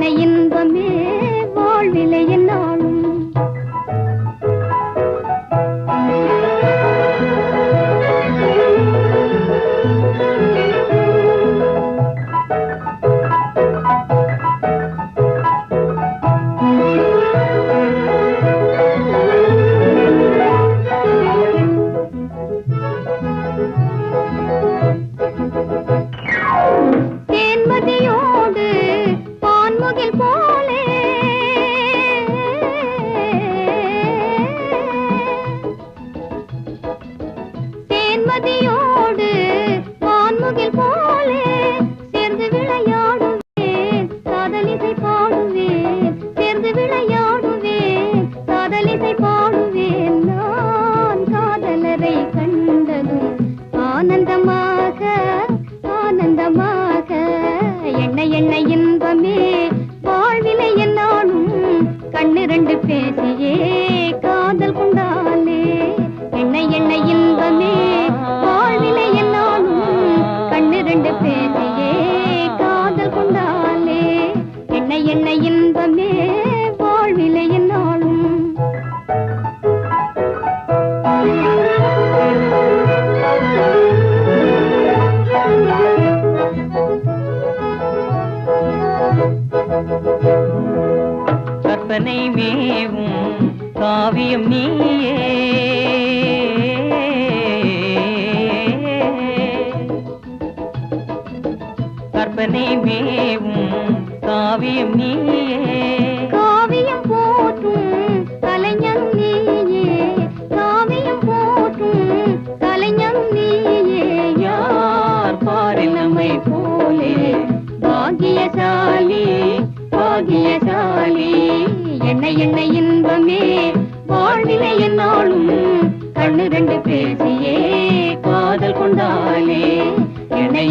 Gülmeyin என்னை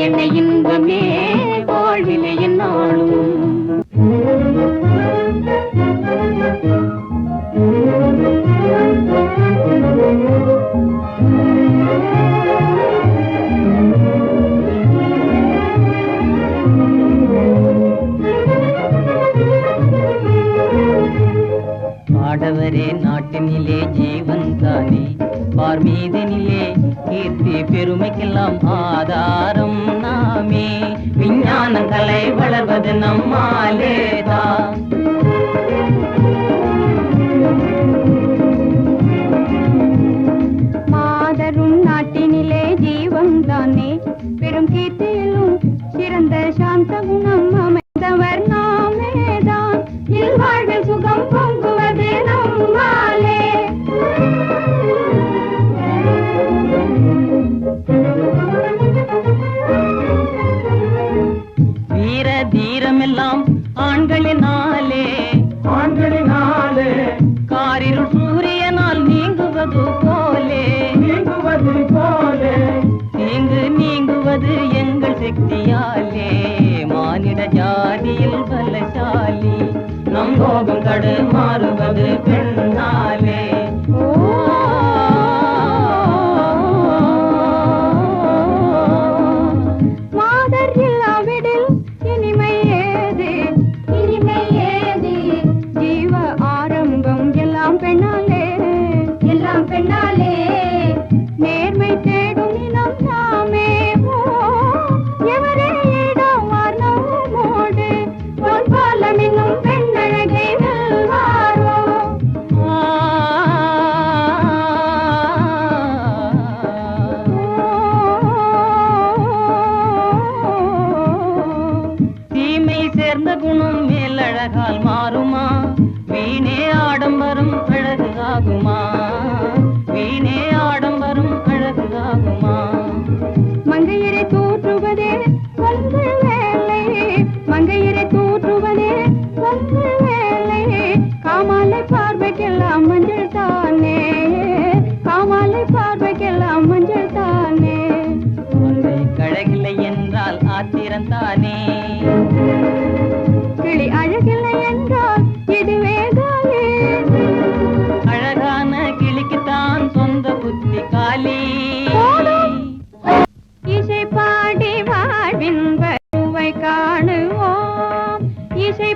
என்ன இன்பமே வாழ்விலே நாளும் ஆடவரே நாட்டினிலே ஜீவன் தானே. பார்மீதனிலே கீர்த்தி பெருமைக்கெல்லாம் ஆதாரம். விஞ்ஞானி விஞ்ஞானங்களை வளர்வது நம்மாலேதான் மாதரும் நாட்டினிலே ஜீவம் தானே பெரும் கீர்த்தியிலும் சிறந்த சாந்த குணம்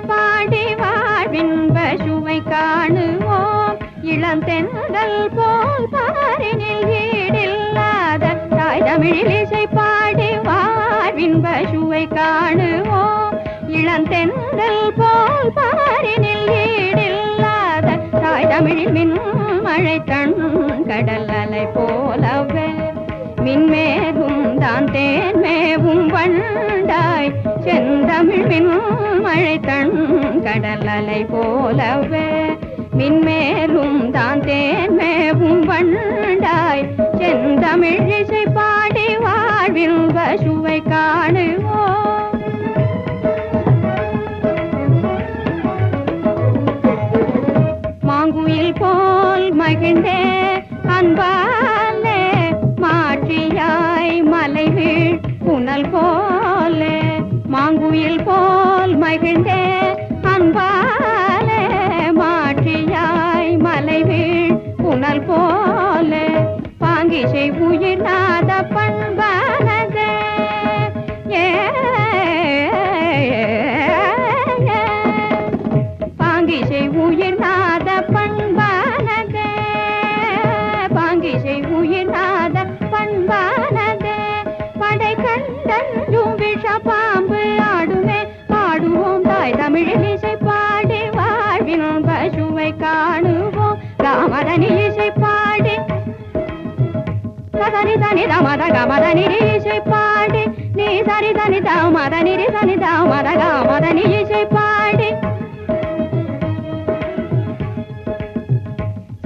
பாடி பாடி வாழ்வின் சுவை காணுவோம். இளம் தென்றல் போல் பாரினில் ஈடில்லாத தாய் தமிழில் இசை பாடி வாழ்வின் சுவை காணுவோம். இளம் தென்றல் போல் பாரினில் ஈடில்லாத தாய் தமிழில் மின் மழை தன் கடல் அலை போலவே. மின்மே தான் தேன் மேவும் வண்டாய் செந்தமிழ் மின் மழை தன் கடல் அலை போலவே மின்மேலும் தான் தேன் மேவும் வண்டாய் செந்தமிழ் இசை பாடி வாழ்வில் பசுவை காணுவோம். மாங்குயில் போல் மகிழ்ந்தே அன்பா கடல் போல மாங்குயில் போல் மகிழ்ந்தே அன்பாலே மாற்றியாய் மலை வீழ் புனல் போல. பாங்கிசை உயிர் நாத பண்பானதே ஏ பாங்கிசை உயிர் நாத தமிழில் இசை பாடி வாழ்வின் பசுவை காணுவோம் ராமதனி இசை பாடி சதனி தனி தமத கமதனி இசை பாடி நீ சரி தனி தமத நிரி தனி தமத கமதனி இசை பாடி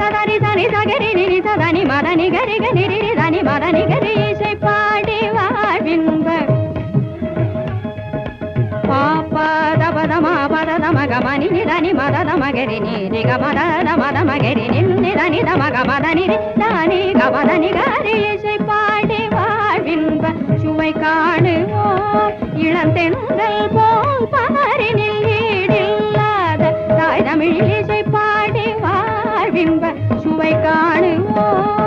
சதனி தனி சகரி நிரி சதனி மதனி கரி கரி தனி மதனி கரி இசை மதத மகரி நீரி கமதத மத மகரி நிதனி தம கமத நிரி தானி கமதனி கரி இசை பாடி வாழ்வின்ப சுவை காணுவோம் இளந்தென்றல் போல் பாரினில் ஈடில்லாத தாய் தமிழில் இசை பாடி வாழ்வின்ப சுவை காணுவோம்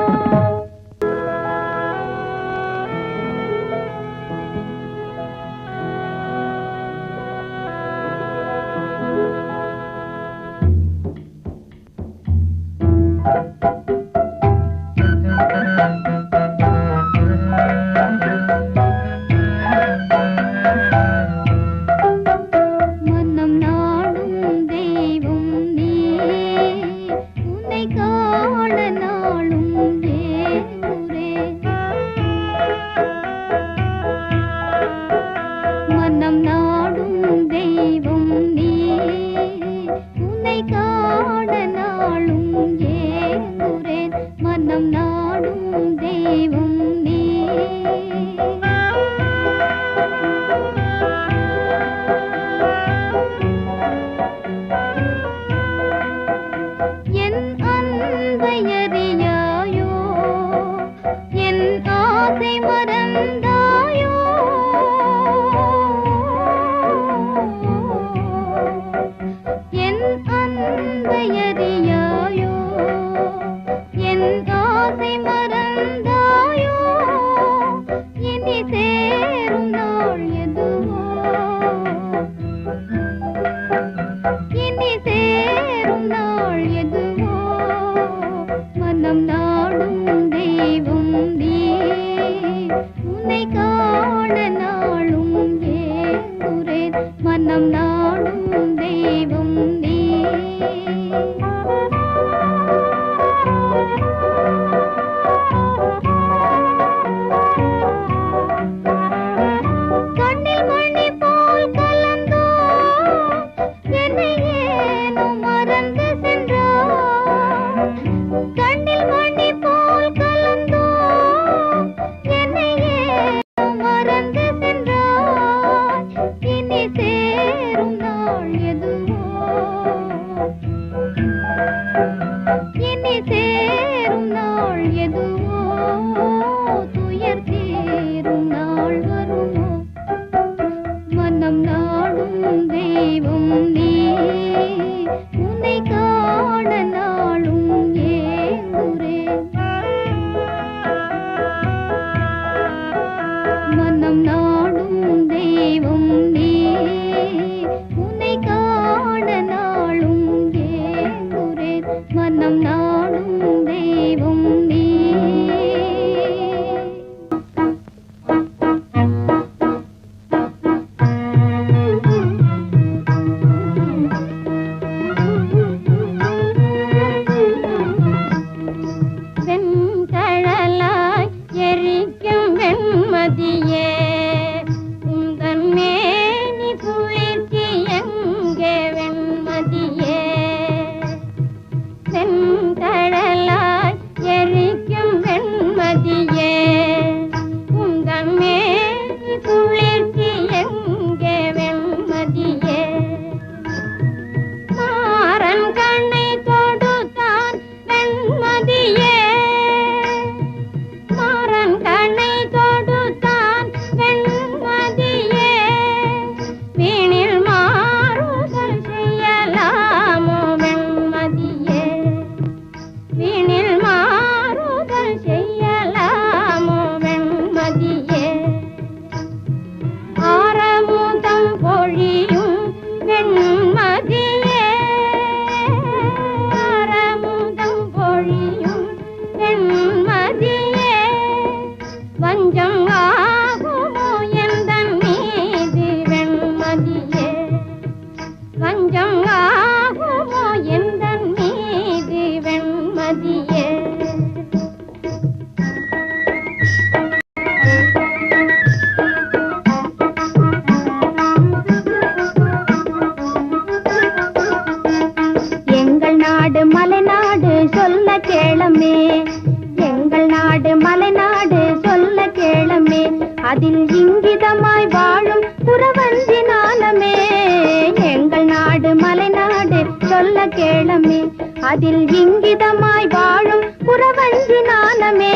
கேளமே. அதில் இங்கிதமாய் வாழும் புறவஞ்சி நாணமே.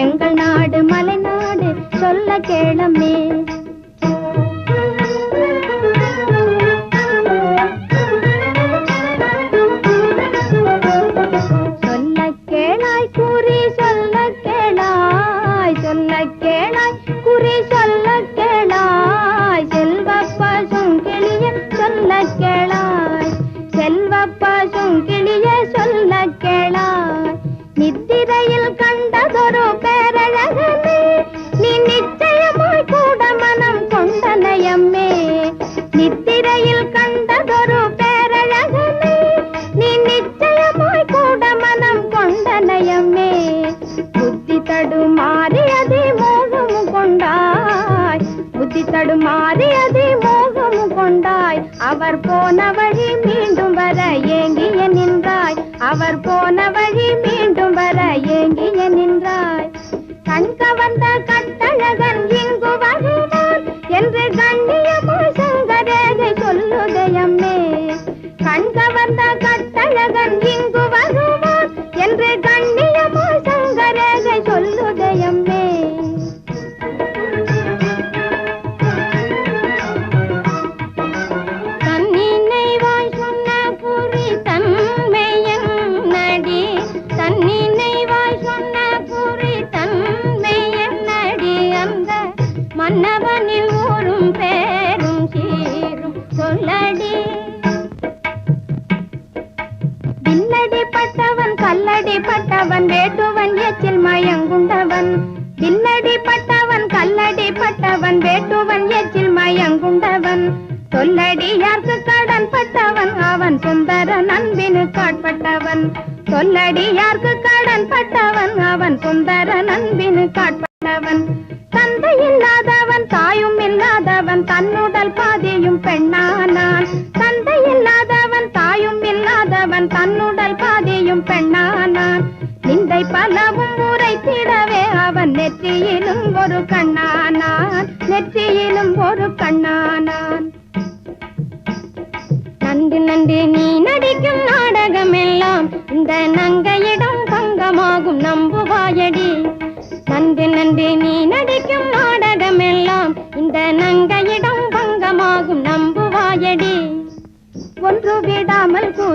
எங்கள் நாடு மலைநாடு சொல்ல கேளமே. ஹயம் கண்கவர்ந்த கட்டழகன்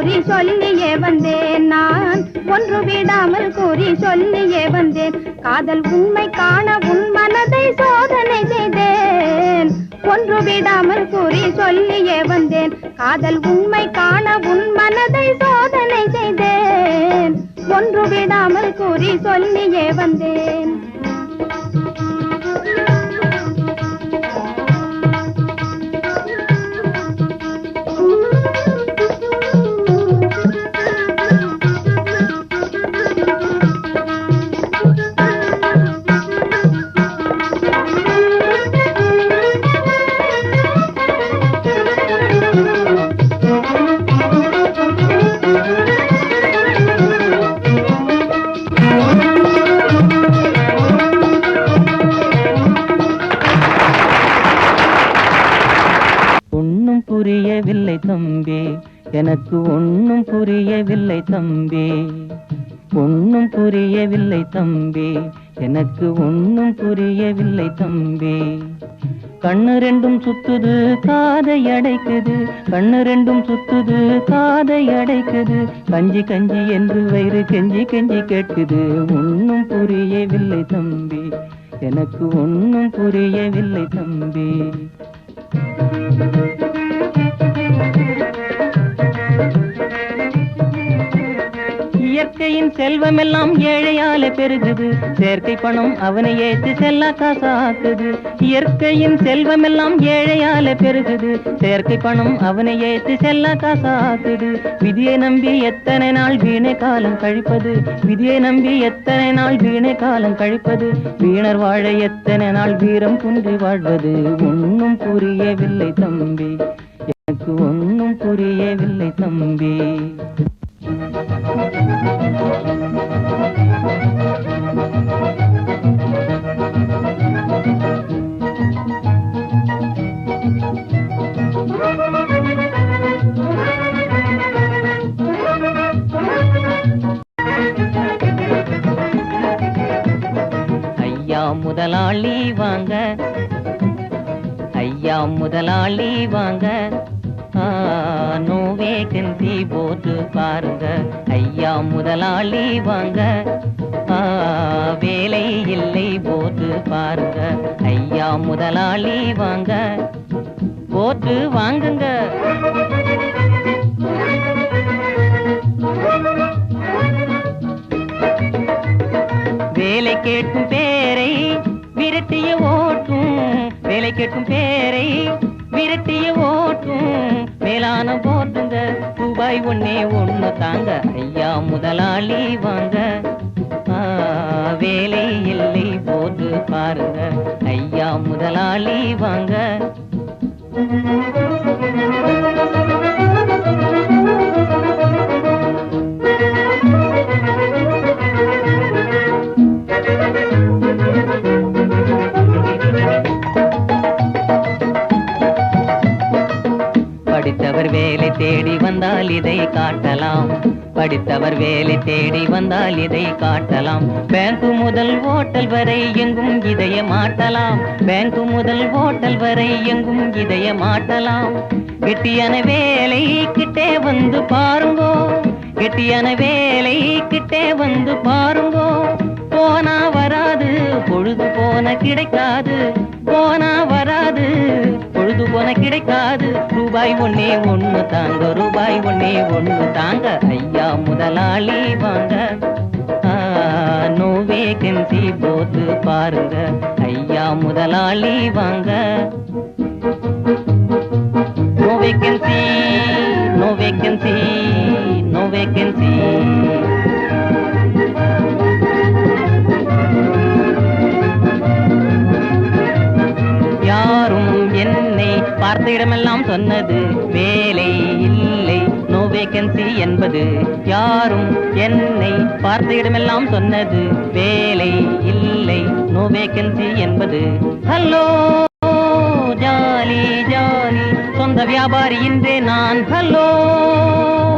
கூறி சொல்லியே வந்தேன் நான். ஒன்று விடாமல் கூறி சொல்லியே வந்தேன். காதல் உண்மை காண உன் மனதை சோதனை செய்தேன். ஒன்று விடாமல் கூறி சொல்லியே வந்தேன். காதல் உண்மை காண உன் மனதை சோதனை செய்தேன். ஒன்று விடாமல் கூறி சொல்லியே வந்தேன். புரியவில்லை தம்பி. எனக்கு ஒன்னும் புரியவில்லை தம்பி. ஒன்னும் புரியவில்லை தம்பி. எனக்கு ஒன்னும் புரியவில்லை தம்பி. கண்ணு ரெண்டும் சுத்துது காதை அடைக்குது. கண்ணு ரெண்டும் சுத்துது காதை அடைக்குது. கஞ்சி கஞ்சி என்று வயிறு கெஞ்சி கெஞ்சி கேட்குது. ஒன்னும் புரியவில்லை தம்பி. எனக்கு ஒன்னும் புரியவில்லை தம்பி. இயற்கையின் செல்வமெல்லாம் ஏழையால பெருகுது. செயற்கை பணம் அவனை ஏத்து செல்லா காசாக்குது. இயற்கையின் செல்வமெல்லாம் ஏழையால பெருகுது. செயற்கை பணம் அவனை ஏத்து செல்லா காசாக்குது. விதியை நம்பி எத்தனை நாள் வீணை காலம் கழிப்பது? விதியை நம்பி எத்தனை நாள் வீணை காலம் கழிப்பது? வீணர் வாழ எத்தனை நாள் வீரம் குன்றி வாழ்வது? ஒன்னும் புரியவில்லை தம்பி. எனக்கு ஒன்னும் புரியவில்லை தம்பி. முதலாளி வாங்க. ஐயா முதலாளி வாங்க. ஆ, முதலாளி வாங்க. ஆ, வேலை இல்லை போட்டு பாருங்க. ஐயா முதலாளி வாங்க. போட்டு வாங்குங்க. வேலை கேட்கும் பேரை விரட்டிய ஓட்டும். வேலை கேட்கும் பேரை விரட்டிய ஓட்டும். மேலான போ ரூபாய் ஒன்னே ஒண்ணு தாங்க. ஐயா முதலாளி வாங்க. வேலை இல்லை போட்டு பாருங்க. ஐயா முதலாளி வாங்க. தேடி வந்தால் இதை காட்டலாம். படித்தவர் வேலை தேடி வந்தால் இதை காட்டலாம். பேங்கு முதல் ஓட்டல் வரை எங்கும் இதைய மாட்டலாம். பேங்கு முதல் ஓட்டல் வரை எங்கும் இதைய மாட்டலாம். கெட்டியான வேலை கிட்டே வந்து பாருங்கோ. கெட்டியான வேலை கிட்டே வந்து பாருங்கோ. போனா வராது பொழுது போன கிடைக்காது. போனா வராது பொழுது கிடைக்காது ரூபாய் ஒன்னே ஒன்னு தாங்க ரூபாய் ஒன்னே ஒன்னு தாங்க. ஐயா முதலாளி வாங்க. நோ வேகன்சி போத்து பாருங்க. ஐயா முதலாளி வாங்க. No vacancy no vacancy no vacancy பார்த்த இடமெல்லாம் சொன்னது. வேலை இல்லை. நோ வேகன்சி என்பது யாரும் என்னை பார்த்த இடமெல்லாம் சொன்னது. வேலை இல்லை. நோ வேகன்சி என்பது. Hello jolly jolly. சொந்த வியாபாரி இன்றே நான். ஹலோ